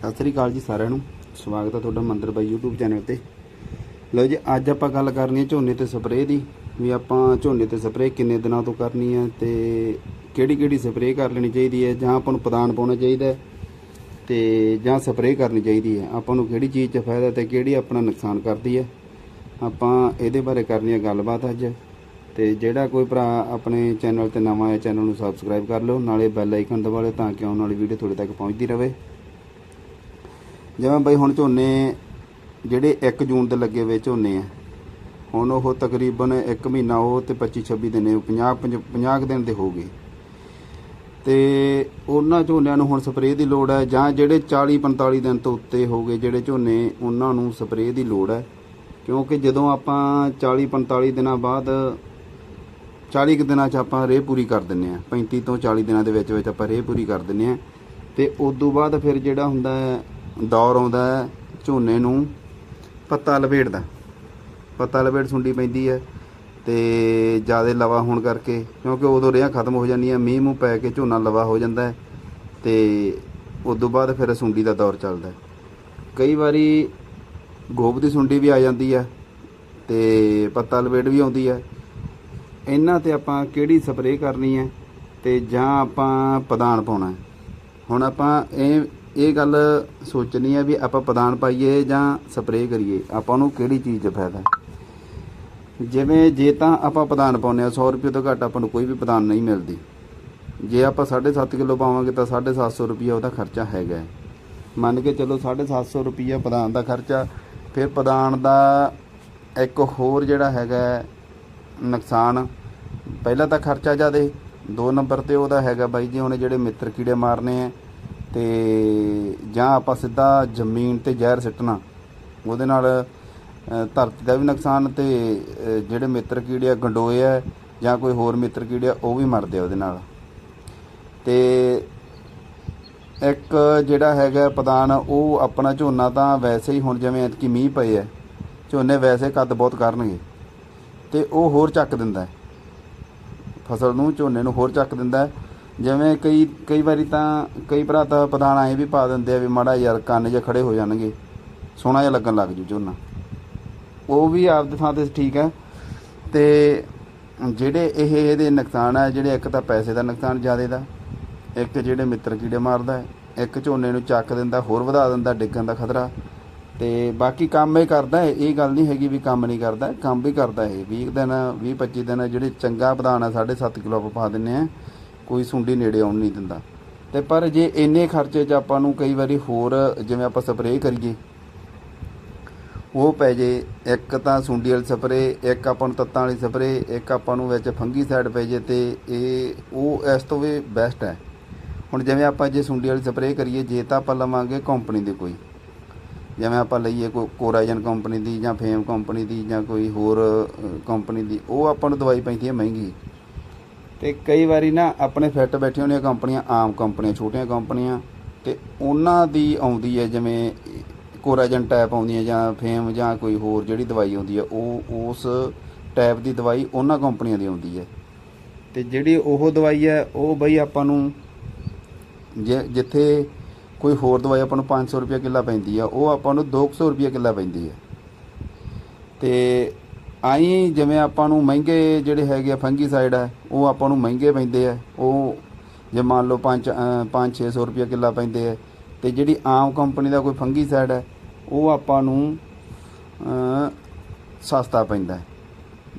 ਸਤਿ ਸ੍ਰੀ ਅਕਾਲ ਜੀ ਸਾਰਿਆਂ ਨੂੰ। ਸਵਾਗਤ ਹੈ ਤੁਹਾਡਾ ਮੰਦਰ ਬਾਈ YouTube ਚੈਨਲ ਤੇ। ਲਓ ਜੀ, ਅੱਜ ਆਪਾਂ ਗੱਲ ਕਰਨੀ ਹੈ ਝੋਨੇ ਤੇ ਸਪਰੇਅ ਦੀ, ਵੀ ਆਪਾਂ ਝੋਨੇ ਤੇ ਸਪਰੇਅ ਕਿੰਨੇ ਦਿਨਾਂ ਤੋਂ ਕਰਨੀ ਹੈ ਤੇ ਕਿਹੜੀ ਕਿਹੜੀ ਸਪਰੇਅ ਕਰ ਲੈਣੀ ਚਾਹੀਦੀ ਹੈ, ਜਾਂ ਆਪਾਂ ਨੂੰ ਪਦਾਨ ਪਾਉਣਾ ਚਾਹੀਦਾ ਹੈ ਤੇ ਜਾਂ ਸਪਰੇਅ ਕਰਨੀ ਚਾਹੀਦੀ ਹੈ। ਆਪਾਂ ਨੂੰ ਕਿਹੜੀ ਚੀਜ਼ 'ਚ ਫਾਇਦਾ ਤੇ ਕਿਹੜੀ ਆਪਣਾ ਨੁਕਸਾਨ ਕਰਦੀ ਹੈ, ਆਪਾਂ ਇਹਦੇ ਬਾਰੇ ਕਰਨੀ ਹੈ ਗੱਲਬਾਤ ਅੱਜ। ਤੇ ਜਿਹੜਾ ਕੋਈ ਭਰਾ ਆਪਣੇ ਚੈਨਲ ਤੇ ਨਵਾਂ ਹੈ, ਚੈਨਲ ਨੂੰ ਸਬਸਕ੍ਰਾਈਬ ਕਰ ਲਓ, ਨਾਲੇ ਬੈਲ ਆਈਕਨ ਦਬਾ ਲਿਓ ਤਾਂ ਕਿ ਆਉਣ ਵਾਲੀ ਵੀਡੀਓ ਤੁਹਾਡੇ ਤੱਕ ਪਹੁੰਚਦੀ ਰਹੇ। ਜਿਵੇਂ ਬਈ ਹੁਣ ਝੋਨੇ ਜਿਹੜੇ 1 ਜੂਨ ਦੇ ਲੱਗੇ ਹੋਏ ਝੋਨੇ ਆ, ਹੁਣ ਉਹ ਤਕਰੀਬਨ 1 ਮਹੀਨਾ ਉਹ ਤੇ 25 26 ਦਿਨ 50 50 ਦਿਨ ਦੇ ਹੋ ਗਏ। ਤੇ ਉਹਨਾਂ ਝੋਨਿਆਂ ਨੂੰ ਹੁਣ ਸਪਰੇਅ ਦੀ ਲੋੜ ਹੈ ਜਾਂ ਜਿਹੜੇ 40 45 ਦਿਨ ਤੋਂ ਉੱਤੇ ਹੋ ਗਏ ਜਿਹੜੇ ਝੋਨੇ, ਉਹਨਾਂ ਨੂੰ ਸਪਰੇਅ ਦੀ ਲੋੜ ਹੈ। ਕਿਉਂਕਿ ਜਦੋਂ ਆਪਾਂ 40 45 ਦਿਨਾਂ ਬਾਅਦ 40 ਕੁ ਦਿਨਾਂ 'ਚ ਆਪਾਂ ਰੇਹ ਪੂਰੀ ਕਰ ਦਿੰਨੇ ਆ 35 ਤੋਂ 40 ਦਿਨਾਂ ਦੇ ਵਿੱਚ ਵਿੱਚ ਆਪਾਂ ਰੇਹ ਪੂਰੀ ਕਰ ਦਿੰਨੇ ਆ ਤੇ ਉਸ ਤੋਂ ਬਾਅਦ ਫਿਰ ਜਿਹੜਾ ਹੁੰਦਾ ਹੈ ਦੌਰ ਆਉਂਦਾ ਹੈ ਝੋਨੇ ਨੂੰ, ਪੱਤਾ ਲਪੇਟਦਾ। ਪੱਤਾ ਲਪੇਟ ਸੁੰਡੀ ਪੈਂਦੀ ਹੈ ਤੇ ਜ਼ਿਆਦਾ ਲਵਾ ਹੋਣ ਕਰਕੇ, ਕਿਉਂਕਿ ਉਦੋਂ ਰੇਹਾਂ ਖਤਮ ਹੋ ਜਾਂਦੀਆਂ, ਮੀਂਹ ਮੂੰਹ ਪੈ ਕੇ ਝੋਨਾ ਲਵਾ ਹੋ ਜਾਂਦਾ ਹੈ ਤੇ ਉਸ ਤੋਂ ਬਾਅਦ ਫਿਰ ਸੁੰਡੀ ਦਾ ਦੌਰ ਚੱਲਦਾ ਕਈ ਵਾਰੀ ਗੋਬ ਦੀ ਸੁੰਡੀ ਵੀ ਆ ਜਾਂਦੀ ਹੈ ਤੇ ਪੱਤਾ ਲਪੇਟ ਵੀ ਆਉਂਦੀ ਹੈ। ਇਹਨਾਂ ਤੇ ਆਪਾਂ ਕਿਹੜੀ ਸਪਰੇਅ ਕਰਨੀ ਹੈ ਤੇ ਜਾਂ ਆਪਾਂ ਪਦਾਨ ਪਾਉਣਾ ਹੁਣ ਆਪਾਂ ਇਹ ਇਹ ਗੱਲ ਸੋਚਣੀ ਹੈ ਵੀ ਆਪਾਂ ਪਦਾਨ ਪਾਈਏ ਜਾਂ ਸਪਰੇਅ ਕਰੀਏ, ਆਪਾਂ ਨੂੰ ਕਿਹੜੀ ਚੀਜ਼ 'ਚ ਫਾਇਦਾ? ਜਿਵੇਂ ਜੇ ਤਾਂ ਆਪਾਂ ਪਦਾਨ ਪਾਉਂਦੇ ਆ 100 ਰੁਪਏ ਤੋਂ ਘੱਟ ਆਪਾਂ ਨੂੰ ਕੋਈ ਵੀ ਪਦਾਨ ਨਹੀਂ ਮਿਲਦੀ। ਜੇ ਆਪਾਂ 7.5 ਕਿਲੋ ਪਾਵਾਂਗੇ ਤਾਂ 750 ਰੁਪਏ ਉਹਦਾ ਖਰਚਾ ਹੈਗਾ ਮੰਨ ਕੇ ਚਲੋ 750 ਰੁਪਏ ਪਦਾਨ ਦਾ ਖਰਚਾ, ਫਿਰ ਪਦਾਨ ਦਾ ਇੱਕ ਹੋਰ ਜਿਹੜਾ ਹੈਗਾ ਨੁਕਸਾਨ, ਪਹਿਲਾਂ ਤਾਂ ਖਰਚਾ ਜ਼ਿਆਦਾ, ਦੋ ਨੰਬਰ ਤੇ ਉਹਦਾ ਹੈਗਾ ਬਾਈ ਜੀ, ਹੁਣ ਜਿਹੜੇ ਮਿੱਤਰ ਕੀੜੇ ਮਾਰਨੇ ਆ ਤੇ ਜਾਂ ਆਪਾਂ ਸਿੱਧਾ ਜ਼ਮੀਨ ਤੇ ਜ਼ਹਿਰ ਸਿੱਟਣਾ, ਉਹਦੇ ਨਾਲ ਧਰਤੀ ਦਾ ਵੀ ਨੁਕਸਾਨ ਤੇ ਜਿਹੜੇ ਮਿੱਤਰ ਕੀੜੇ ਆ, ਗੰਡੋਏ ਆ, ਜਾਂ ਕੋਈ ਹੋਰ ਮਿੱਤਰ ਕੀੜੇ ਆ, ਉਹ ਵੀ ਮਰਦੇ ਆ ਉਹਦੇ ਨਾਲ ਤੇ ਇੱਕ ਜਿਹੜਾ ਹੈਗਾ ਪਦਾਨ ਉਹ ਆਪਣਾ ਝੋਨਾ ਤਾਂ ਵੈਸੇ ਹੀ ਹੁਣ ਜਿਵੇਂ ਐਤਕੀ ਮੀਂਹ ਪਏ ਆ, ਝੋਨੇ ਵੈਸੇ ਕੱਦ ਬਹੁਤ ਕਰਨਗੇ, ਤੇ ਉਹ ਹੋਰ ਚੱਕ ਦਿੰਦਾ ਫਸਲ ਨੂੰ, ਝੋਨੇ ਨੂੰ ਹੋਰ ਚੱਕ ਦਿੰਦਾ ਹੈ। ਜਿਵੇਂ ਕਈ ਕਈ ਵਾਰੀ ਤਾਂ ਕਈ ਭਰਾ ਤਾਂ ਪ੍ਰਧਾਨ ਐਂ ਵੀ ਪਾ ਦਿੰਦੇ ਆ ਵੀ ਮਾੜਾ ਯਾਰ ਕੰਨ ਜੇ ਖੜੇ ਹੋ ਜਾਣਗੇ, ਸੋਹਣਾ ਜਿਹਾ ਲੱਗਣ ਲੱਗ ਜੂ ਝੋਨਾ। ਉਹ ਵੀ ਆਪਦੇ ਥਾਂ ਤੇ ਠੀਕ ਹੈ। ਤੇ ਜਿਹੜੇ ਇਹ, ਇਹਦੇ ਨੁਕਸਾਨ ਹੈ ਜਿਹੜੇ ਇੱਕ ਤਾਂ ਪੈਸੇ ਦਾ ਨੁਕਸਾਨ ਜ਼ਿਆਦਾ ਦਾ, ਇੱਕ ਜਿਹੜੇ ਮਿੱਤਰ ਕੀੜੇ ਮਾਰਦਾ ਹੈ, ਇੱਕ ਝੋਨੇ ਨੂੰ ਚੱਕ ਦਿੰਦਾ, ਹੋਰ ਵਧਾ ਦਿੰਦਾ, ਡਿੱਗਣ ਦਾ ਖਤਰਾ। ਤੇ ਬਾਕੀ ਕੰਮ ਇਹ ਕਰਦਾ ਹੈ, ਇਹ ਗੱਲ ਨਹੀਂ ਹੈਗੀ ਵੀ ਕੰਮ ਨਹੀਂ ਕਰਦਾ, ਕੰਮ ਵੀ ਕਰਦਾ ਇਹ। 20 ਦਿਨ 20 25 ਦਿਨ ਜਿਹੜੇ ਚੰਗਾ ਵਧਾਣਾ 7.5 ਕਿਲੋ ਆਪਾਂ ਪਾ ਦਿੰਨੇ ਆ ਕੋਈ ਸੁੰਡੀ ਨੇੜੇ ਆਉਣ ਨਹੀਂ ਦਿੰਦਾ। ਤੇ ਪਰ ਜੇ ਇੰਨੇ ਖਰਚੇ 'ਚ ਆਪਾਂ ਨੂੰ ਕਈ ਵਾਰੀ ਹੋਰ ਜਿਵੇਂ ਆਪਾਂ ਸਪਰੇਅ ਕਰੀਏ, ਉਹ ਪੈ ਜੇ, ਇੱਕ ਤਾਂ ਸੁੰਡੀ ਵਾਲੀ ਸਪਰੇਅ ਇੱਕ ਆਪਾਂ ਨੂੰ ਤੱਤਾਂ ਵਾਲੀ ਸਪਰੇਅ ਇੱਕ ਆਪਾਂ ਨੂੰ ਵਿੱਚ ਫੰਗੀ ਸਾਈਡ ਪੈ ਜੇ ਤੇ ਇਹ, ਉਹ ਇਸ ਤੋਂ ਵੀ ਬੈਸਟ ਹੈ। ਹੁਣ ਜਿਵੇਂ ਆਪਾਂ ਜੇ ਸੁੰਡੀ ਵਾਲੀ ਸਪਰੇਅ ਕਰੀਏ, ਜੇ ਤਾਂ ਆਪਾਂ ਲਵਾਂਗੇ ਕੰਪਨੀ ਦੀ ਕੋਈ। ਜਿਵੇਂ ਆਪਾਂ ਲਈਏ ਕੋਈ ਕੋਰਾਜਨ ਕੰਪਨੀ ਦੀ ਜਾਂ ਫੇਮ ਕੰਪਨੀ ਦੀ ਜਾਂ ਕੋਈ ਹੋਰ ਕੰਪਨੀ ਦੀ, ਉਹ ਆਪਾਂ ਨੂੰ ਦਵਾਈ ਪੈਂਦੀ ਹੈ ਮਹਿੰਗੀ। ਤੇ ਕਈ ਵਾਰੀ ਨਾ ਆਪਣੇ ਫਿੱਟ ਬੈਠੀਆਂ ਹੋਣੀਆਂ ਕੰਪਨੀਆਂ, ਆਮ ਕੰਪਨੀਆਂ, ਛੋਟੀਆਂ ਕੰਪਨੀਆਂ ਤੇ ਉਹਨਾਂ ਦੀ ਆਉਂਦੀ ਹੈ ਜਿਵੇਂ ਕੋਰਾਜਨ ਟੈਪ ਆਉਂਦੀ ਹੈ ਜਾਂ ਫੇਮ ਜਾਂ ਕੋਈ ਹੋਰ ਜਿਹੜੀ ਦਵਾਈ ਆਉਂਦੀ ਹੈ, ਉਹ ਉਸ ਟੈਪ ਦੀ ਦਵਾਈ ਉਹਨਾਂ ਕੰਪਨੀਆਂ ਦੀ ਆਉਂਦੀ ਹੈ। ਤੇ ਜਿਹੜੀ ਉਹ ਦਵਾਈ ਹੈ, ਉਹ ਬਈ ਆਪਾਂ ਨੂੰ ਜਿੱਥੇ ਕੋਈ ਹੋਰ ਦਵਾਈ ਆਪਾਂ ਨੂੰ 500 ਰੁਪਏ ਕਿੱਲਾ ਪੈਂਦੀ ਆ ਉਹ ਆਪਾਂ ਨੂੰ 200 ਰੁਪਏ ਕਿੱਲਾ ਪੈਂਦੀ ਹੈ। ਤੇ ਆਈ ਜਿਵੇਂ ਆਪਾਂ ਨੂੰ ਮਹਿੰਗੇ ਜਿਹੜੇ ਹੈਗੇ ਆ ਫੰਗੀਸਾਈਡ ਆ, ਉਹ ਆਪਾਂ ਨੂੰ ਮਹਿੰਗੇ ਪੈਂਦੇ ਆ ਉਹ ਜੇ ਮੰਨ ਲਓ 5 5 600 ਰੁਪਏ ਕਿੱਲਾ ਪੈਂਦੇ ਆ ਤੇ ਜਿਹੜੀ ਆਮ ਕੰਪਨੀ ਦਾ ਕੋਈ ਫੰਗੀਸਾਈਡ ਹੈ ਉਹ ਆਪਾਂ ਨੂੰ ਸਸਤਾ ਪੈਂਦਾ ਹੈ।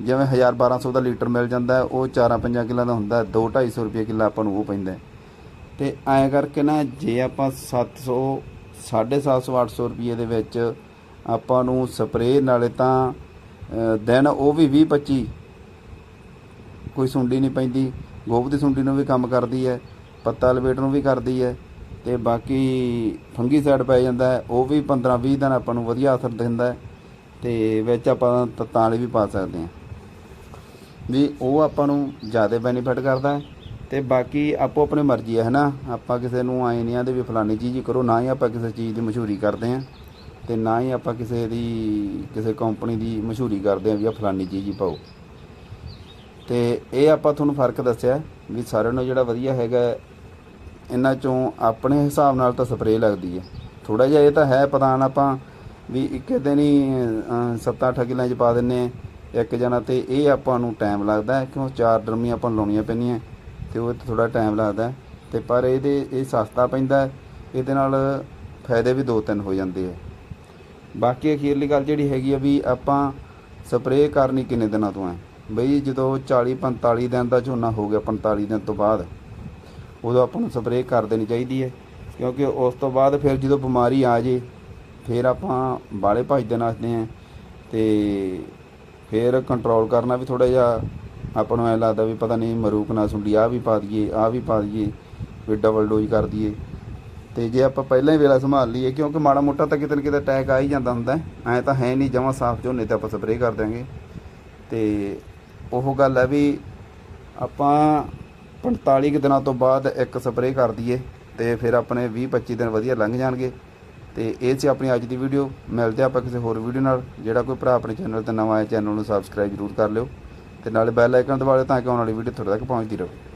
ਜਿਵੇਂ 1000 1200 ਦਾ ਲੀਟਰ ਮਿਲ ਜਾਂਦਾ ਉਹ 4-5 ਕਿੱਲਾ ਦਾ ਹੁੰਦਾ 2 250 ਰੁਪਏ ਕਿੱਲਾ ਆਪਾਂ ਨੂੰ ਉਹ ਪੈਂਦਾ ਹੈ। ਤੇ ਐਂ ਕਰਕੇ ਨਾ, ਜੇ ਆਪਾਂ 700 750 800 ਰੁਪਏ ਦੇ ਵਿੱਚ ਆਪਾਂ ਨੂੰ ਸਪਰੇਅ, ਨਾਲੇ ਤਾਂ ਦਿਨ ਉਹ ਵੀ 20 25 ਕੋਈ ਸੁੰਡੀ ਨਹੀਂ ਪੈਂਦੀ। ਗੋਬ ਦੀ ਸੁੰਡੀ ਨੂੰ ਵੀ ਕੰਮ ਕਰਦੀ ਹੈ। ਪੱਤਾ ਲਪੇਟ ਨੂੰ ਵੀ ਕਰਦੀ ਹੈ। ਤੇ ਬਾਕੀ ਫੰਗੀ ਸਾਈਡ ਪੈ ਜਾਂਦਾ ਉਹ ਵੀ 15 20 ਦਿਨ ਆਪਾਂ ਨੂੰ ਵਧੀਆ ਅਸਰ ਦਿੰਦਾ ਹੈ। ਤੇ ਵਿੱਚ ਆਪਾਂ ਤੱਤਾਂ ਵਾਲੀ ਵੀ ਪਾ ਸਕਦੇ ਹਾਂ। ਵੀ ਉਹ ਆਪਾਂ ਨੂੰ ਜ਼ਿਆਦਾ ਬੈਨੀਫਿਟ ਕਰਦਾ ਹੈ। ਤੇ ਬਾਕੀ ਆਪੋ ਆਪਣੀ ਮਰਜ਼ੀ ਹੈ ਹਨਾ ਆਪਾਂ ਕਿਸੇ ਨੂੰ ਆਏ ਨਹੀਂ ਆਂਦੇ ਵੀ ਫਲਾਨੀ ਚੀਜ਼ ਹੀ ਕਰੋ, ਨਾ ਹੀ ਆਪਾਂ ਕਿਸੇ ਚੀਜ਼ ਦੀ ਮਸ਼ਹੂਰੀ ਕਰਦੇ ਹਾਂ। ਤੇ ਨਾ ਹੀ ਆਪਾਂ ਕਿਸੇ ਦੀ, ਕਿਸੇ ਕੰਪਨੀ ਦੀ ਮਸ਼ਹੂਰੀ ਕਰਦੇ ਹਾਂ ਵੀ ਆ ਫਲਾਨੀ ਚੀਜ਼ ਹੀ ਪਾਓ। ਤੇ ਇਹ ਆਪਾਂ ਤੁਹਾਨੂੰ ਫ਼ਰਕ ਦੱਸਿਆ ਵੀ ਸਾਰਿਆਂ ਨੂੰ ਜਿਹੜਾ ਵਧੀਆ ਹੈਗਾ, ਇਹਨਾਂ ਚੋਂ ਆਪਣੇ ਹਿਸਾਬ ਨਾਲ ਤਾਂ ਸਪਰੇਅ ਲੱਗਦੀ ਹੈ। ਥੋੜਾ ਜਿਹਾ ਇਹ ਤਾਂ ਹੈ ਪਦਾਨ ਆਪਾਂ ਵੀ ਇੱਕ ਦਿਨ ਹੀ 7-8 ਕਿੱਲਿਆਂ 'ਚ ਪਾ ਦਿੰਨੇ ਇੱਕ ਜਣਾ ਤੇ ਇਹ ਆਪਾਂ ਨੂੰ ਟਾਈਮ ਲੱਗਦਾ ਹੈ, ਕਿਉਂ ਚਾਰ ਡਰਮੀਆਂ ਆਪਾਂ ਨੂੰ ਲਾਉਣੀਆਂ ਪੈਂਦੀਆਂ, ਤੇ ਉਹ ਤੇ ਥੋੜਾ ਟਾਈਮ ਲੱਗਦਾ ਹੈ। ਤੇ ਪਰ ਇਹਦੇ, ਇਹ ਸਸਤਾ ਪੈਂਦਾ ਇਹਦੇ ਨਾਲ ਫਾਇਦੇ ਵੀ ਦੋ ਤਿੰਨ ਹੋ ਜਾਂਦੇ ਆ ਬਾਕੀ ਅਖੀਰਲੀ ਗੱਲ ਜਿਹੜੀ ਹੈਗੀ ਆ ਵੀ ਆਪਾਂ ਸਪਰੇਅ ਕਰਨੀ ਕਿੰਨੇ ਦਿਨਾਂ ਤੋਂ ਹੈ? ਬਈ ਜਦੋਂ 40 45 ਦਿਨ ਦਾ ਝੋਨਾ ਹੋ ਗਿਆ 45 ਦਿਨ ਤੋਂ ਬਾਅਦ, ਉਦੋਂ ਆਪਾਂ ਨੂੰ ਸਪਰੇਅ ਕਰ ਦੇਣੀ ਚਾਹੀਦੀ ਹੈ। ਕਿਉਂਕਿ ਉਸ ਤੋਂ ਬਾਅਦ ਫਿਰ ਜਦੋਂ ਬਿਮਾਰੀ ਆ ਜੇ, ਫਿਰ ਆਪਾਂ ਬਾਲੇ ਭਜਦੇ ਨੱਸਦੇ ਹਾਂ। ਤੇ ਫਿਰ ਕੰਟਰੋਲ ਕਰਨਾ ਵੀ ਥੋੜਾ ਜਿਹਾ, ਆਪਾਂ ਨੂੰ ਐ ਲੱਗਦਾ ਵੀ ਪਤਾ ਨਹੀਂ ਮਰੂਕ ਨਾ ਸੁੰਡੀ ਆ ਵੀ ਪਾ ਦਈਏ ਆ ਵੀ ਪਾ ਦਈਏ, ਵੀ ਡਬਲ ਡੋਜ਼ ਕਰ ਦਈਏ। ਤੇ ਜੇ ਆਪਾਂ ਪਹਿਲਾਂ ਹੀ ਵੇਲਾ ਸੰਭਾਲ ਲਈਏ, ਕਿਉਂਕਿ ਮਾੜਾ ਮੋਟਾ ਤਾਂ ਕਿਤੇ ਨਾ ਕਿਤੇ ਅਟੈਕ ਆ ਹੀ ਜਾਂਦਾ ਹੁੰਦਾ ਐ ਤਾਂ ਹੈ ਨਹੀਂ ਜਮਾਂ ਸਾਫ਼ ਝੋਨੇ ਤੇ ਆਪਾਂ ਸਪਰੇਅ ਕਰ ਦਿਆਂਗੇ। ਤੇ ਉਹ ਗੱਲ ਹੈ ਵੀ ਆਪਾਂ 45 ਕੁ ਦਿਨਾਂ ਤੋਂ ਬਾਅਦ ਇੱਕ ਸਪਰੇਅ ਕਰ ਦਈਏ ਤੇ ਫਿਰ ਆਪਣੇ 20 25 ਦਿਨ ਵਧੀਆ ਲੰਘ ਜਾਣਗੇ। ਤੇ ਇਹ ਸੀ ਆਪਣੀ ਅੱਜ ਦੀ ਵੀਡੀਓ ਮਿਲਦੇ ਆਪਾਂ ਕਿਸੇ ਹੋਰ ਵੀਡੀਓ ਨਾਲ। ਜਿਹੜਾ ਕੋਈ ਭਰਾ ਆਪਣੇ ਚੈਨਲ ਤੇ ਨਵਾਂ ਹੈ ਚੈਨਲ ਨੂੰ ਸਬਸਕ੍ਰਾਈਬ ਜ਼ਰੂਰ ਕਰ ਲਿਓ। ਤੇ ਨਾਲੇ ਬੈਲ ਆਈਕਨ ਦਬਾ ਲਿਓ ਤਾਂ ਕਿ ਆਉਣ ਵਾਲੀ ਵੀਡੀਓ ਤੁਹਾਡੇ ਤੱਕ ਪਹੁੰਚਦੀ ਰਹੇ।